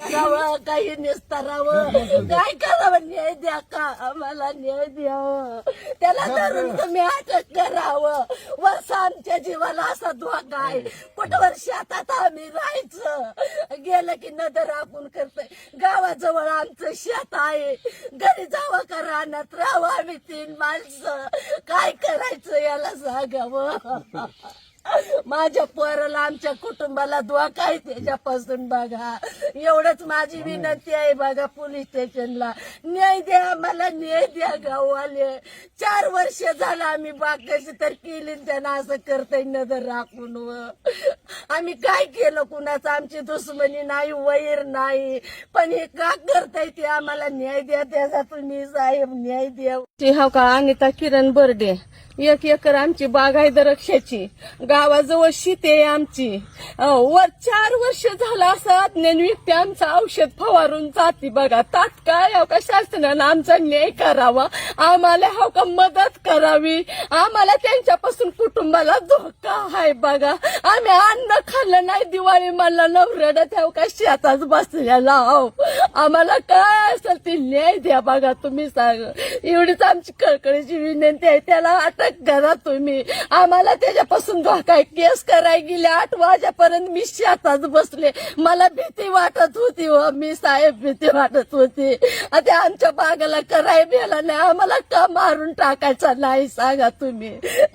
करावं काही निस्तारावं काय करावं न्याय द्या का? आम्हाला न्याय द्यावं त्याला धरून तुम्ही अटक करावं. वर्ष आमच्या जीवाला असा धोका आहे. कुठवर शेतात आम्ही राहायचं? गेलं की नदर आपण करतोय. गावाजवळ आमचं शेत आहे. घरी जावं का रानात? राहावं आम्ही तीन माणसं. काय करायचं याला सांगावं? माझ्या पोराला आमच्या कुटुंबाला धोका आहे त्याच्यापासून बघा. एवढंच माझी विनंती आहे बघा पोलीस स्टेशनला. न्याय द्या मला न्याय द्या गाववाले. चार वर्ष झालं आम्ही बाग कशी तर केली त्यांना असं करताय नजर राखून आम्ही काय केलं कुणाचं? आमची दुश्मनी नाही वैर नाही. पण हे का करताय ते आम्हाला न्याय द्या त्याचा तुम्ही साहेब न्याय द्या. हा का अनिता किरण बर्डे? एक एकर आमची बाग आहे द्राक्षाची गावाजवळ शिते आमची. वर चार वर्ष झालं असं अज्ञान व्यक्ती आमचं औषध फवारून जाते बघा. तात्काळ हो का शासनानं आमचा न्याय करावा. आम्हाला हो का मदत करावी. आम्हाला त्यांच्यापासून कुटुंबाला धोका आहे बघा. आम्ही अन्न खाल्लं नाही दिवाळी मला नवरडत हो का शेतात बसलेला हो आम्हाला काय असेल ते न्याय द्या बघा तुम्ही सांग. एवढीच आमची कळकळीची विनंती आहे त्याला अटक करा तुम्ही. आम्हाला त्याच्यापासून धोका आहे. केस कराय गेले आठ वाजेपर्यंत मी शेतात बसले. मला भीती वाटत होती व मी साहेब भीती वाटत होती. आता आमच्या बागाला कराय बेला नाही आम्हाला का मारून टाकायचा नाही सांगा तुम्ही.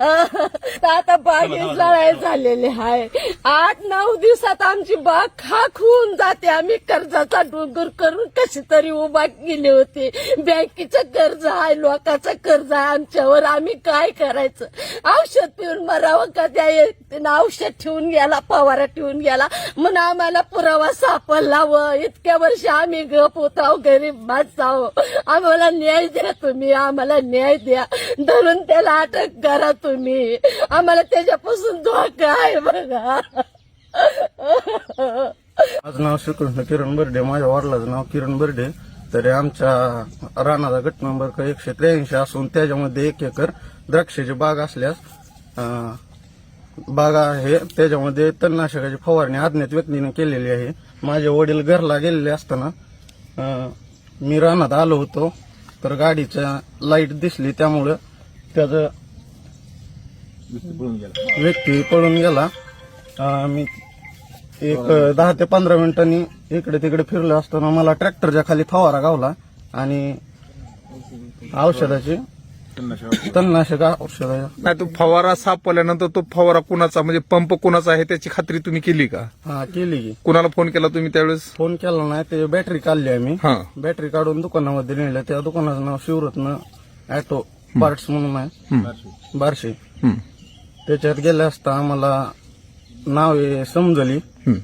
आता बागेत लढाई झालेली आहे. आठ नऊ दिवसात आमची बाग खाक होऊन जाते. आम्ही कर्जाचा डोंगर करून कशी तरी उभा गेले होते. बँकेचं कर्ज आहे लोकांचं कर्ज आहे. आमच्यावर आम्ही काय करायचं? औषध पिऊन मरावं का त्या औषध ठेवून गेला पवारा ठेवून गेला म्हणून आम्हाला पुरावा सापडला व इतक्या वर्ष आम्ही गप होतो गरीब जावं आम्हाला न्याय द्या तुम्ही. आम्हाला न्याय द्या. धरून त्याला अटक करा तुम्ही. आम्हाला त्याच्यापासून धोका आहे बघा. माझं नाव श्रीकृष्ण किरण बर्डे माझ्या वडिलाचं नाव किरण बर्डे. तरी आमच्या राणाचा गट नंबर का एकशे त्र्याऐंशी असून त्याच्यामध्ये एक एकर द्राक्षाची बाग असल्यास बाग आहे. त्याच्यामध्ये तणनाशकाची फवारणी अज्ञात व्यक्तीने केलेली आहे. माझे वडील घरला गेलेले असताना मी रानात आलो होतो. तर गाडीच्या लाइट दिसली त्यामुळं त्याचं व्यक्ती पळून गेला. मी एक दहा ते पंधरा मिनिटांनी इकडे तिकडे फिरलो असताना मला ट्रॅक्टरच्या खाली फवारा गावला आणि औषधाची तणनाशक औषध नाही तो फवारा सापडल्यानंतर तो फवारा कुणाचा म्हणजे पंप कुणाचा आहे त्याची खात्री तुम्ही केली का? हा केली की. कुणाला फोन केला तुम्ही त्यावेळेस? फोन केला नाही ते बॅटरी काढली आम्ही हा. बॅटरी काढून दुकानामध्ये नेलं. त्या दुकानाचं नाव शिवरत्न ऑटो पार्ट्स म्हणून आहे. बारशे. त्याच्यात गेल्या असता आम्हाला नावे समजली. हम्म.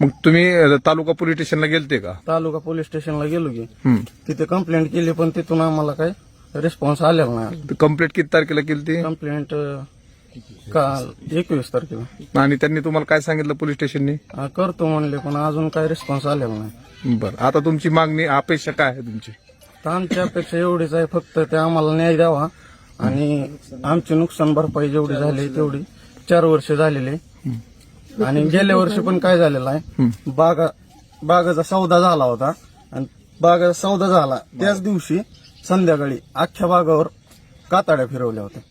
मग तुम्ही अ, तालुका पोलीस स्टेशनला गेलते का? तालुका पोलीस स्टेशनला गेलो की. तिथे कंप्लेंट केली पण तिथून आम्हाला काय रिस्पॉन्स आलेला नाही कंप्लेंट किती तारखेला केली ती कंप्लेंट काल एकवीस तारखेला. आणि त्यांनी तुम्हाला काय सांगितलं पोलीस स्टेशननी? हा, करतो म्हणले पण अजून काय रिस्पॉन्स आलेला नाही. बरं. आता तुमची मागणी अपेक्षा काय आहे तुमची? तर आमची अपेक्षा एवढीच आहे फक्त ते आम्हाला न्याय द्यावा. आणि आमची नुकसान भरपाई जेवढी झाली तेवढी चार वर्ष झालेली. आणि गेल्या वर्षी पण काय झालेलं आहे? बागा बागाचा सौदा झाला होता. आणि बागाचा सौदा झाला. त्याच दिवशी संध्याकाळी अख्ख्या बागावर काताड्या फिरवल्या होत्या.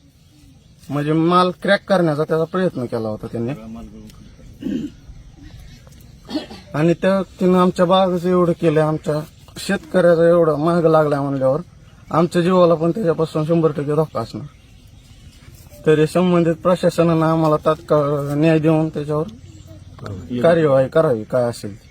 म्हणजे माल क्रॅक करण्याचा त्याचा प्रयत्न केला होता त्यांनी. आणि त्या तिनं आमच्या बागाचं एवढं केलं आमच्या शेतकऱ्याचा एवढं महाग लागलाय म्हणल्यावर आमच्या जीवाला पण त्याच्यापासून शंभर टक्के धोका असणार. तरी संबंधित प्रशासनानं आम्हाला तात्काळ न्याय देऊन त्याच्यावर कार्यवाही करावी काय असेल ते.